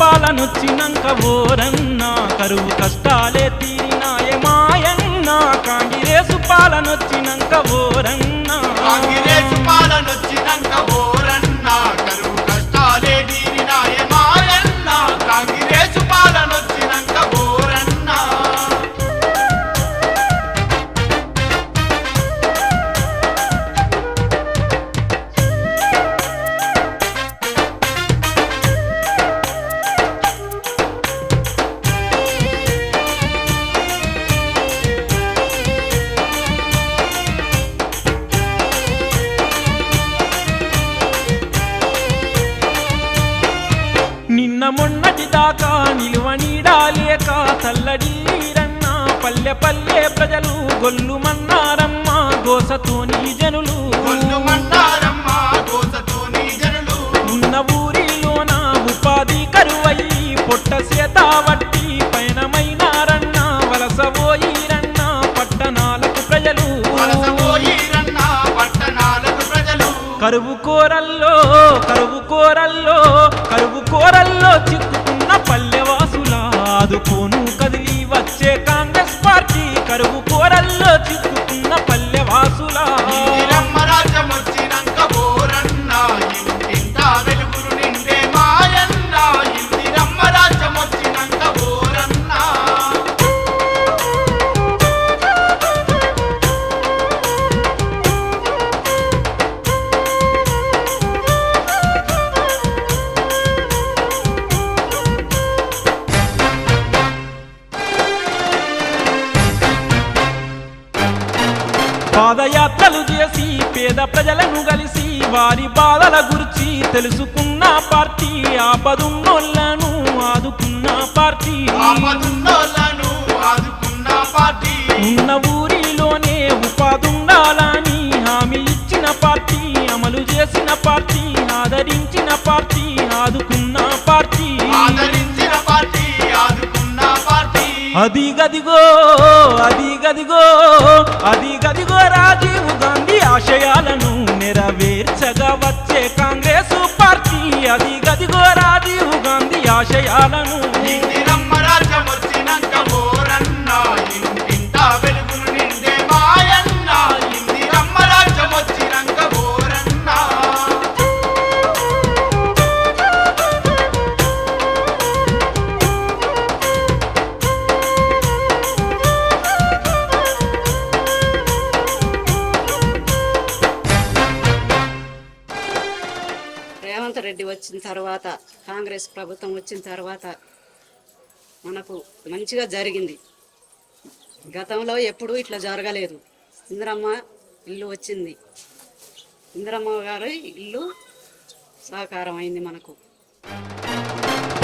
పాలనొచ్చినంక ఓరన్నా కరువు కష్టాలే తీరినాయే మాయన్న కాంగిరేసు పాలనొచ్చినంక ఓరన్నా. నిన్న మొన్నటి దాకా నిలువ నీడాలేక తల్లడీరన్న పల్లె పల్లె ప్రజలు గొల్లుమన్నారమ్మ దోసతోని జనులు. ఉన్న ఊరిలోన ఉపాధి కరువయి పొట్ట సేత కరువు కోరల్లో కరువు కోరల్లో కరువు కోరల్లో చిక్కుకున్న పల్లెవాసుల. ఆదుకోను కదిలి వచ్చే కాంగ్రెస్ పార్టీ కరువు కోరల్లో చిక్కుకున్న పల్లెవాసుల. గురించి తెలుసుకున్న పార్టీ ఆపదున్నోళ్ళను ఆదుకున్న పార్టీ. ఆపదున్నోళ్ళను ఆదుకున్న పార్టీ. ఉన్న ఊరిలోనే ఉపాధుండాలని హామీ ఇచ్చిన పార్టీ అమలు చేసిన పార్టీ ఆదరించిన పార్టీ ఆదుకున్న పార్టీ. ఆదరించిన పార్టీ ఆదుకున్న పార్టీ. అది గదిగో అది గదిగో అది గదిగో రాజీవ్ గాంధీ ఆశయాలను వచ్చిన తర్వాత కాంగ్రెస్ ప్రభుత్వం వచ్చిన తర్వాత మనకు మంచిగా జరిగింది. గతంలో ఎప్పుడూ ఇట్లా జరగలేదు. ఇందిరమ్మ ఇల్లు వచ్చింది. ఇందిరమ్మ గారి ఇల్లు సహకారం అయింది మనకు.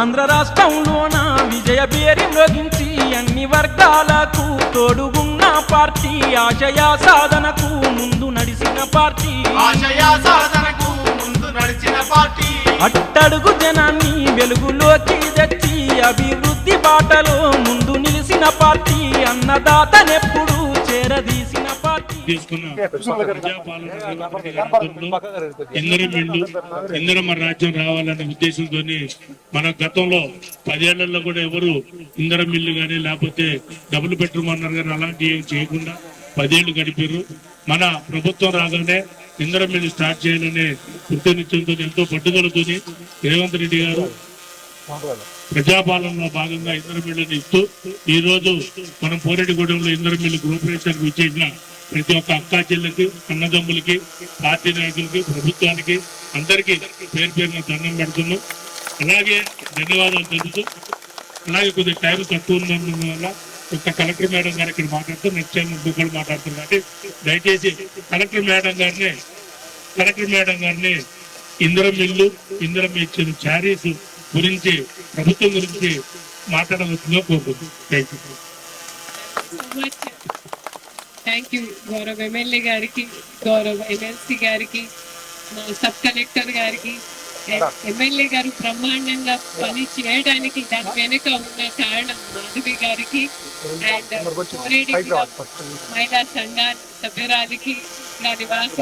ఆంధ్ర రాష్ట్రంలోన? విజయ పేరి మ్రోగించి అన్ని వర్గాలకు తోడుగున్న పార్టీ. ఆశయ సాధనకు ముందు నడిసిన పార్టీ. ఆశయ సాధనకు నడిచిన పార్టీ. అట్టడుగు జనాన్ని వెలుగులోకి తెచ్చి అభివృద్ధి బాటలో ముందు నిలిసిన పార్టీ అన్నదాతనెప్పుడు చేరదీసిన పార్టీ. ఇందరం మన రాజ్యం రావాలనే ఉద్దేశంతో మన గతంలో పదేళ్ళలో కూడా ఎవరు ఇందరం ఇల్లు కానీ లేకపోతే డబుల్ బెడ్రూమ్ అన్నారు కానీ అలాంటివి ఏం చేయకుండా పదేళ్ళు గడిపారు. మన ప్రభుత్వం రాగానే ఇందరం మీద స్టార్ట్ చేయాలనే కృతనిత్యంతో ఎంతో పట్టుదలతోని రేవంత్ రెడ్డి గారు ప్రజాపాలనలో భాగంగా ఇంధన మిల్లుని ఇస్తూ ఈ రోజు మనం పోరెడ్డిగూడెంలో ఇంధన మిల్లు గృహప్రవేశానికి విచ్చేసిన ప్రతి ఒక్క అక్కా చెల్లెకి అన్నదమ్ములకి పార్టీ నాయకులకి ప్రభుత్వానికి అందరికీ పేరు పేరున దండం పెడుతున్నాం. అలాగే ధన్యవాదాలు తెలుపుతూ అలాగే కొద్దిగా టైం తక్కువ ఉన్నందువల్ల వల్ల ఒక కలెక్టర్ మేడం గారు ఇక్కడ మాట్లాడుతూ నెక్స్ట్ టైం ఇంకొకరు మాట్లాడుతున్నారు దయచేసి కలెక్టర్ మేడం గారిని కలెక్టర్ మేడం గారిని ఇందిరం ఇల్లు ఇందిరం ఇచ్చిన చారీస్ గురించి ప్రభుత్వం గురించి మాట్లాడవచ్చుగా కోరుకుంటున్నాను థ్యాంక్ యూ థ్యాంక్ యూ గౌరవ ఎమ్మెల్యే గారికి గౌరవ ఎమ్మెల్సీ గారికి మా సబ్ కలెక్టర్ గారికి ఎమ్మెల్యే గారు బ్రహ్మాండంగా పని చేయడానికి దాని వెనుక ఉన్న కారణం మాధవి గారికి అండ్ కోరేడి మహిళా సంఘాల సభ్యురాలికి నా నివాసి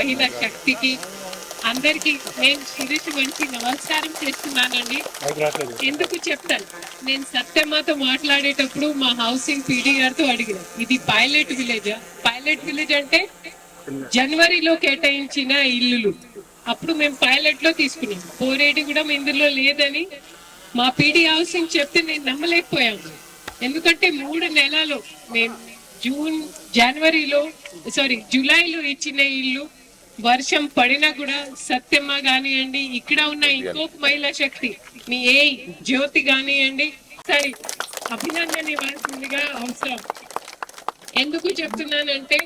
మహిళా శక్తికి అందరికి నేను శిరీష్ మంచి నమస్కారం చేస్తున్నానండి. ఎందుకు చెప్తాను? నేను సత్యమ్మతో మాట్లాడేటప్పుడు మా హౌసింగ్ పీడీ గారితో అడిగిన ఇది పైలట్ విలేజ్? పైలట్ విలేజ్ అంటే జనవరిలో కేటాయించిన ఇల్లులు. అప్పుడు మేము పైలట్లో తీసుకున్నాం. పోరేడి కూడా ఇందులో లేదని మా పీడీ హౌసింగ్ చెప్తే నేను నమ్మలేకపోయాను ఎందుకంటే మూడు నెలలు మేము జూన్ జనవరిలో సారీ జూలైలో ఇచ్చిన ఇల్లు వర్షం పడినా కూడా సత్యమ్మ కానివ్వండి ఇక్కడ ఉన్న ఇంకొక మహిళా శక్తి మీ ఏ జ్యోతి కానివ్వండి సరే అభినందన ఇవ్వాల్సిందిగా అవసరం. ఎందుకు చెప్తున్నానంటే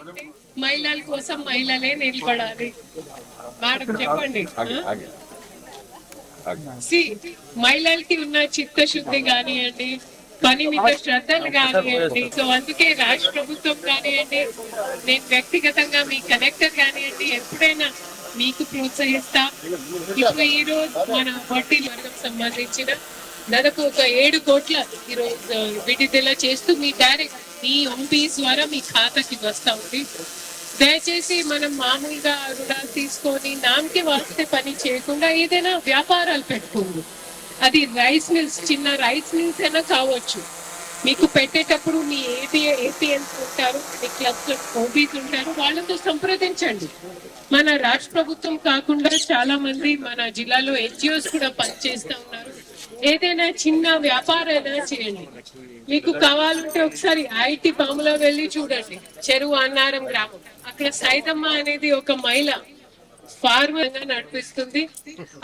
మహిళల కోసం మహిళలే నిలబడాలి. మేడం చెప్పండి. సి మహిళలకి ఉన్న చిత్తశుద్ధి కానివ్వండి పని మీద శ్రద్ధలు కానివ్వండి. సో అందుకే రాష్ట్ర ప్రభుత్వం కానివ్వండి నేను వ్యక్తిగతంగా మీ కలెక్టర్ కానివ్వండి ఎప్పుడైనా మీకు ప్రోత్సహిస్తా. ఇప్పుడు ఈ రోజు మన వడ్డీ వర్గం సంబంధించిన దాదాపు ఒక ఏడు కోట్ల ఈరోజు విడుదల చేస్తూ మీ డైరెక్ట్ మీ ఓపీస్ ద్వారా మీ ఖాతాకి వస్తా ఉంది. దయచేసి మనం మామూలుగా రుణాలు తీసుకొని నామకి వాస్తే పని చేయకుండా ఏదైనా వ్యాపారాలు పెట్టుకోండి. అది రైస్ మిల్స్ చిన్న రైస్ మిల్స్ అయినా కావచ్చు. మీకు పెట్టేటప్పుడు మీ ఏపీ ఏపీఎన్స్ ఉంటారు మీ క్లబ్స్ ఓబీస్ ఉంటారు వాళ్ళతో సంప్రదించండి. మన రాష్ట్ర ప్రభుత్వం కాకుండా చాలా మంది మన జిల్లాలో ఎన్జిఓస్ కూడా పనిచేస్తూ ఉన్నారు. ఏదైనా చిన్న వ్యాపారైనా చేయండి. మీకు కావాలంటే ఒకసారి ఐటి పాములో వెళ్ళి చూడండి. చెరువు అన్నారం గ్రామం. అక్కడ సైతమ్మ అనేది ఒక మహిళ ఫార్మర్గా నడిపిస్తుంది.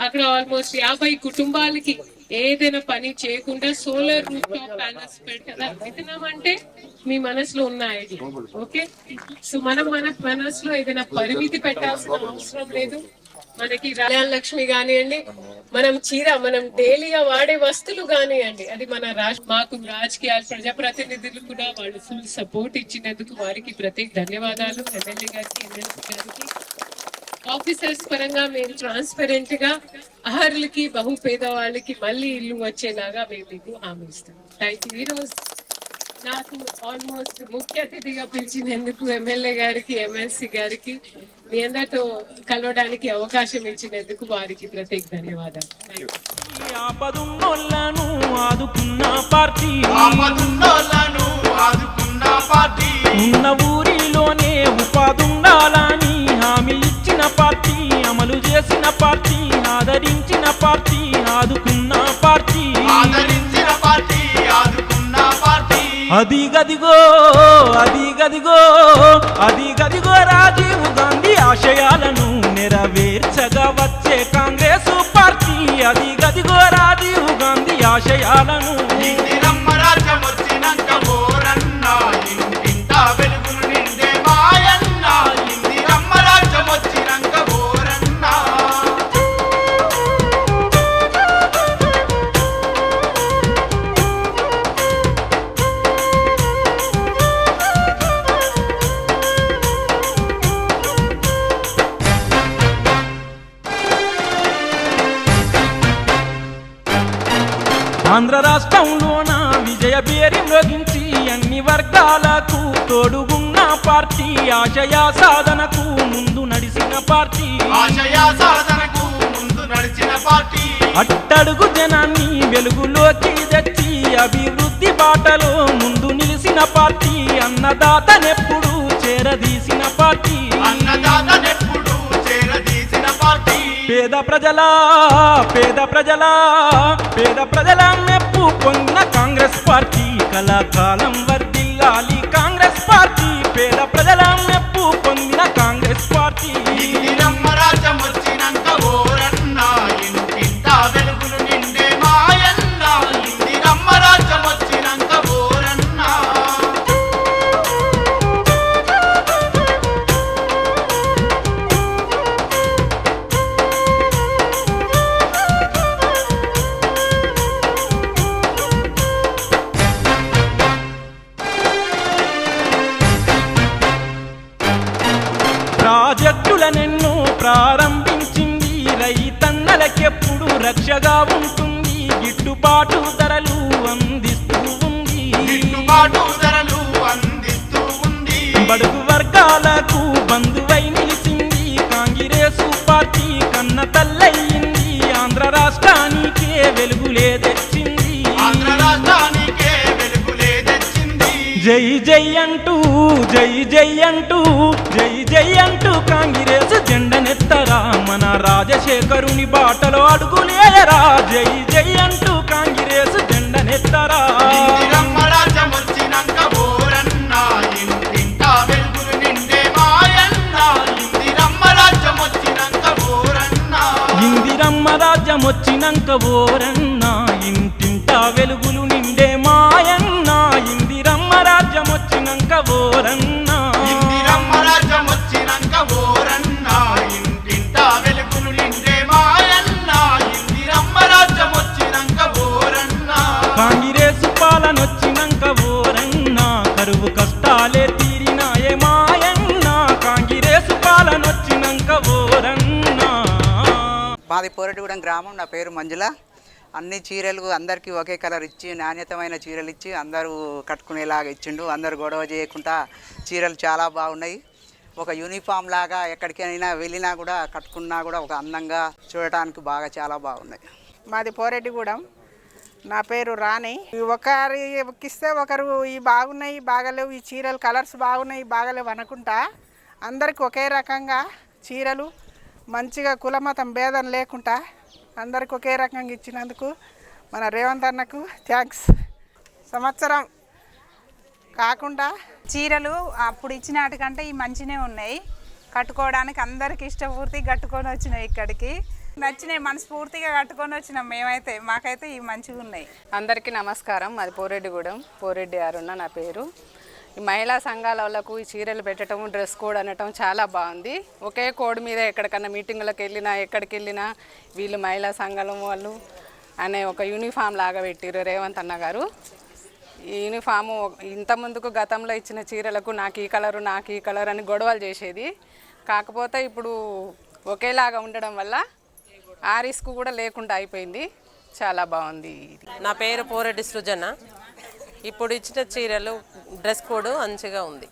అక్కడ ఆల్మోస్ట్ యాభై కుటుంబాలకి ఏదైనా పని చేయకుండా సోలార్ రూఫ్ టాప్ ప్యానల్స్ పెట్టడం అంటే మీ మనసులో ఉన్న ఐడియా. ఓకే? సో మనం మన మనసులో ఏదైనా పరిమితి పెట్టాల్సిన అవసరం లేదు. మనకి లక్ష్మి కానివ్వండి మనం చీర మనం డైలీగా వాడే వస్తువులు కానివ్వండి అది మన రాష్ట్ర మాకు రాజకీయాలు ప్రజాప్రతినిధులు కూడా వాళ్ళు ఫుల్ సపోర్ట్ ఇచ్చినందుకు వారికి ప్రత్యేక ధన్యవాదాలు. ఎమ్మెల్యే గారికి ఎమ్మెల్సీ గారికి. ఆఫీసర్స్ పరంగా మేము ట్రాన్స్పరెంట్గా అర్హులకి బహు పేదవాళ్ళకి మళ్ళీ ఇల్లు వచ్చేలాగా మేము మీకు హామీ ఇస్తాం. థ్యాంక్ యూ ఈరోజు నాకు ఆల్మోస్ట్ ముఖ్య అతిథిగా పిలిచినందుకు ఎమ్మెల్యే గారికి ఎమ్మెల్సీ గారికి మీ అందరితో కలవడానికి అవకాశం ఇచ్చినందుకు వారికి ప్రత్యేక ధన్యవాదాలు. ఆపదున్నోళ్ళను ఆదుకున్న పార్టీ. ఆపదున్నోళ్ళను ఆదుకున్న పార్టీ. ఉన్న ఊరిలోనే ఉపాధుండాలని హామీ ఇచ్చిన పార్టీ అమలు చేసిన పార్టీ ఆదరించిన పార్టీ ఆదుకున్న పార్టీ. ఆదరించిన పార్టీ. అది గదిగో అది గదిగో అది గదిగో రాజు ఆంధ్ర రాష్ట్రంలోన? విజయ పేరి మ్రోగించి అన్ని వర్గాలకు తోడుగున్న పార్టీ. ఆశయ సాధనకు ముందు నడిసిన పార్టీ. ఆశయ సాధనకు ముందు నడిచిన పార్టీ. అట్టడుగు జనాన్ని వెలుగులోకి తెచ్చి అభివృద్ధి బాటలో ముందు నిలిసిన పార్టీ. అన్నదాతనెప్పుడు చేరదీసిన పార్టీ. పార్టీ పేద ప్రజల పేద ప్రజల పేద ప్రజల మెప్పు పొందిన కాంగ్రెస్ పార్టీ కళాకాలం వర్దిల్లాలి కాంగ్రెస్ పార్టీ ఉంటుంది. గిట్టుబాటు ధరలు అందిస్తూ ఉంది. గిట్టుబాటు ధరలు అందిస్తూ ఉంది. బడుగు వర్గాలకు బంధువై నిలిచింది. కాంగ్రెసు పార్టీ కన్న తల్లయింది ఆంధ్ర రాష్ట్రానికే వెలుగులే తెచ్చింది ఆంధ్ర రాష్ట్రానికే వెలుగులే తెచ్చింది జై జై అంటూ జై జై అంటూ జై జై అంటూ కాంగ్రెస్ మన రాజశేఖరుని బాటలో అడుగులేయరా జై జై అంటూ కాంగ్రెస్ జెండనెత్తరా. ఇందిరమ్మ రాజ్యం వచ్చినాక ఓరన్న. ఇంటింటా వెలుగులు నిండే మాయన్న. ఇందిరమ్మ రాజ్యం వచ్చినాక ఓరన్న. కాంగ్రెస్ పాలనొచ్చినాక ఓరన్న కరువు కష్టాలే తీరినాయే మాయన్న కాంగ్రెస్ పాలనొచ్చినాక ఓరన్న. మాది పోరెటిగూడెం గ్రామం నా పేరు మంజుల. అన్ని చీరలు అందరికీ ఒకే కలర్ ఇచ్చి నాణ్యతమైన చీరలు ఇచ్చి అందరూ కట్టుకునేలాగా ఇచ్చిండు. అందరు గొడవ చేయకుండా చీరలు చాలా బాగున్నాయి. ఒక యూనిఫామ్ లాగా ఎక్కడికైనా వెళ్ళినా కూడా కట్టుకున్నా కూడా ఒక అందంగా చూడటానికి బాగా చాలా బాగున్నాయి. మాది పోరెడ్డిగూడెం. నా పేరు రాణి. ఒకరి ఇస్తే ఒకరు ఈ బాగున్నాయి బాగలేవు ఈ చీరలు కలర్స్ బాగున్నాయి బాగలేవు అనుకుంటా. అందరికి ఒకే రకంగా చీరలు మంచిగా కులమతం భేదం లేకుండా అందరికి ఒకే రకంగా ఇచ్చినందుకు మన రేవంత్ అన్నకు థ్యాంక్స్. సంవత్సరం కాకుండా చీరలు అప్పుడు ఇచ్చిన వాటికంటే ఈ మంచినే ఉన్నాయి. కట్టుకోవడానికి అందరికి ఇష్టపూర్తి కట్టుకొని వచ్చినాయి ఇక్కడికి. నచ్చినాయి మనస్ఫూర్తిగా కట్టుకొని వచ్చినాం మేమైతే. మాకైతే ఈ మంచిగా ఉన్నాయి. అందరికీ నమస్కారం. మాది పోరెడ్డిగూడెం. పోరెడ్డి అరుణ నా పేరు. ఈ మహిళా సంఘాల వాళ్ళకు ఈ చీరలు పెట్టడం డ్రెస్ కోడ్ అనటం చాలా బాగుంది. ఒకే కోడ్ మీద ఎక్కడికన్నా మీటింగులకు వెళ్ళినా ఎక్కడికి వెళ్ళినా వీళ్ళు మహిళా సంఘాల వాళ్ళు అనే ఒక యూనిఫామ్ లాగా పెట్టారు రేవంత్ అన్న గారు. ఈ యూనిఫాము ఇంత ముందుకు గతంలో ఇచ్చిన చీరలకు నాకు ఈ కలరు నాకు ఈ కలర్ అని గొడవలు చేసేది. కాకపోతే ఇప్పుడు ఒకేలాగా ఉండడం వల్ల ఆ రిస్క్ కూడా లేకుండా అయిపోయింది. చాలా బాగుంది నా పేరు పోరెడ్డి సృజన. ఇప్పుడు ఇచ్చిన చీరలు డ్రెస్ కోడ్ మంచిగా ఉంది.